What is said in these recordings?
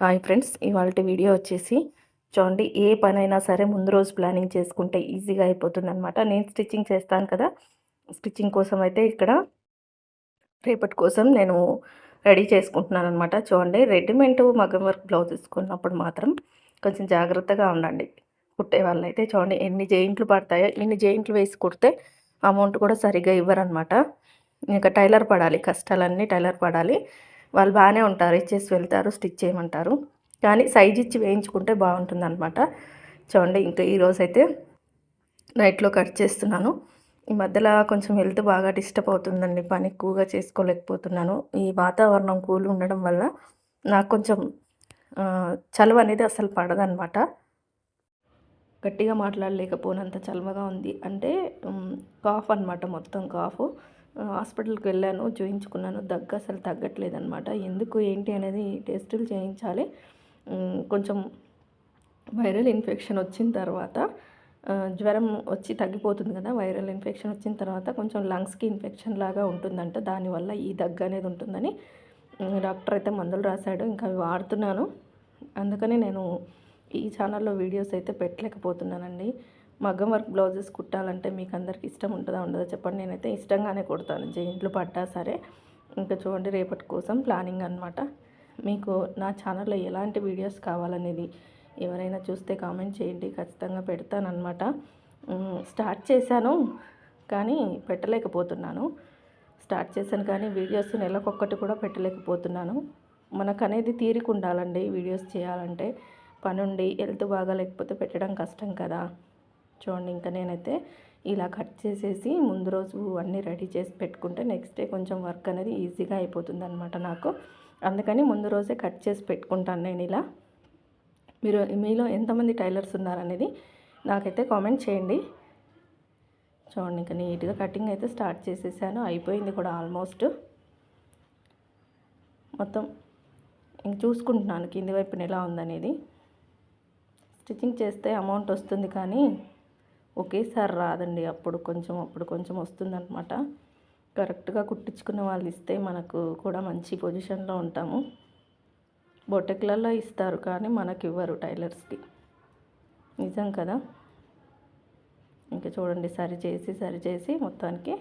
Hi friends ఇవాళ video వచ్చేసి చూడండి ఏ పనైనా సరే ముందు రోజు ప్లానింగ్ చేసుకుంటే ఈజీగా అయిపోతుంది అనమాట నేను స్టిచ్చింగ్ చేస్తాను కదా స్టిచ్చింగ్ కోసం అయితే ఇక్కడ రేపటి కోసం నేను రెడీ చేసుకుంటున్నాను అనమాట చూడండి రెడీమేడ్ మగం వర్క్ బ్లౌజ్ తీసుకున్నప్పుడు మాత్రం కొంచెం జాగ్రత్తగా ఉండండి. కుట్టే వాళ్ళైతే చూడండి ఎన్ని జెయింట్లు పడతాయో ఎన్ని జెయింట్లు వేసి కుడితే అమౌంట్ కూడా సరిగ్గా ఇవ్వరనమాట ఇంకా టైలర్ పడాలి కష్టాలన్నీ టైలర్ పడాలి. వాళ్ళు బాగానే ఉంటారు. ఇచ్చేసి వెళ్తారు స్టిచ్ చేయమంటారు. కానీ సైజ్ ఇచ్చి వేయించుకుంటే బాగుంటుంది అనమాట చూడండి ఇంకా ఈరోజు అయితే నైట్లో కట్ చేస్తున్నాను. ఈ మధ్యలో కొంచెం హెల్త్ బాగా డిస్టర్బ్ అవుతుందండి. పని ఎక్కువగా చేసుకోలేకపోతున్నాను. ఈ వాతావరణం కూల్ ఉండడం వల్ల నాకు కొంచెం చలువ అనేది అసలు పడదనమాట గట్టిగా మాట్లాడలేకపోయినంత చలవగా ఉంది. అంటే కాఫ్ అనమాట మొత్తం కాఫ్. హాస్పిటల్కి వెళ్ళాను చూయించుకున్నాను. దగ్గు అసలు తగ్గట్లేదనమాట ఎందుకు ఏంటి అనేది టెస్టులు చేయించాలి. కొంచెం వైరల్ ఇన్ఫెక్షన్ వచ్చిన తర్వాత జ్వరం వచ్చి తగ్గిపోతుంది కదా వైరల్ ఇన్ఫెక్షన్ వచ్చిన తర్వాత కొంచెం లంగ్స్కి ఇన్ఫెక్షన్ లాగా ఉంటుందంట. దానివల్ల ఈ దగ్గు అనేది ఉంటుందని డాక్టర్ అయితే మందులు రాశాడు. ఇంకా అవి వాడుతున్నాను. అందుకని నేను ఈ ఛానల్లో వీడియోస్ అయితే పెట్టలేకపోతున్నానండి. మగ్గం వర్క్ బ్లౌజెస్ కుట్టాలంటే మీకు అందరికి ఇష్టం ఉంటుందా ఉండదా చెప్పండి. నేనైతే ఇష్టంగానే కుడతాను. జైంట్లు పడ్డా సరే. ఇంకా చూడండి రేపటి కోసం ప్లానింగ్ అనమాట మీకు నా ఛానల్లో ఎలాంటి వీడియోస్ కావాలనేది ఎవరైనా చూస్తే కామెంట్ చేయండి. ఖచ్చితంగా పెడతానమాట స్టార్ట్ చేశాను కానీ పెట్టలేకపోతున్నాను. స్టార్ట్ చేశాను కానీ వీడియోస్ నెలకొక్కటి కూడా పెట్టలేకపోతున్నాను. మనకు అనేది తీరిక ఉండాలండి వీడియోస్ చేయాలంటే. పనుండి హెల్త్ బాగా లేకపోతే పెట్టడం కష్టం కదా. చూడండి ఇంకా నేనైతే ఇలా కట్ చేసేసి ముందు రోజు అన్నీ రెడీ చేసి పెట్టుకుంటే నెక్స్ట్ డే కొంచెం వర్క్ అనేది ఈజీగా అయిపోతుంది అనమాట నాకు. అందుకని ముందు రోజే కట్ చేసి పెట్టుకుంటాను నేను ఇలా. మీరు మీలో ఎంతమంది టైలర్స్ ఉన్నారనేది నాకైతే కామెంట్ చేయండి. చూడండి ఇంకా నీట్గా కటింగ్ అయితే స్టార్ట్ చేసేసాను. అయిపోయింది కూడా ఆల్మోస్ట్. మొత్తం ఇంక చూసుకుంటున్నాను కింది వైపున ఎలా ఉందనేది. స్టిచ్చింగ్ చేస్తే అమౌంట్ వస్తుంది కానీ ఒకేసారి రాదండి. అప్పుడు కొంచెం అప్పుడు కొంచెం వస్తుందన్నమాట. కరెక్ట్గా కుట్టించుకున్న వాళ్ళు ఇస్తే మనకు కూడా మంచి పొజిషన్లో ఉంటాము. బొటెక్లలో ఇస్తారు కానీ మనకి ఇవ్వరు టైలర్స్కి. నిజం కదా? ఇంకా చూడండి సరి చేసి సరి చేసి మొత్తానికి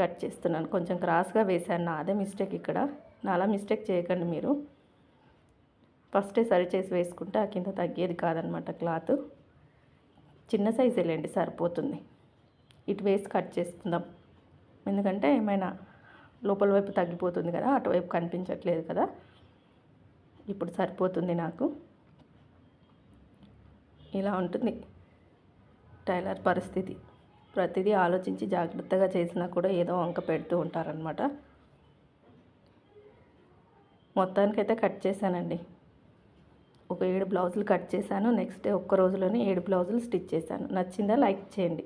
కట్ చేస్తున్నాను. కొంచెం క్రాస్గా వేశాను. నాదే మిస్టేక్ ఇక్కడ. నాలా మిస్టేక్ చేయకండి మీరు. ఫస్టే సరి చేసి వేసుకుంటే ఆ కింద తగ్గేది కాదనమాట క్లాత్. చిన్న సైజు వెళ్ళండి సరిపోతుంది. ఇటు వేసి కట్ చేసుకుందాం. ఎందుకంటే ఏమైనా లోపల వైపు తగ్గిపోతుంది కదా అటువైపు కనిపించట్లేదు కదా. ఇప్పుడు సరిపోతుంది నాకు. ఇలా ఉంటుంది టైలర్ పరిస్థితి. ప్రతిదీ ఆలోచించి జాగ్రత్తగా చేసినా కూడా ఏదో వంక పెడుతూ ఉంటారనమాట మొత్తానికైతే కట్ చేశానండి. ఒక ఏడు బ్లౌజులు కట్ చేశాను. నెక్స్ట్ డే ఒక్క రోజులోనే ఏడు బ్లౌజులు స్టిచ్ చేశాను. నచ్చిందా లైక్ చేయండి.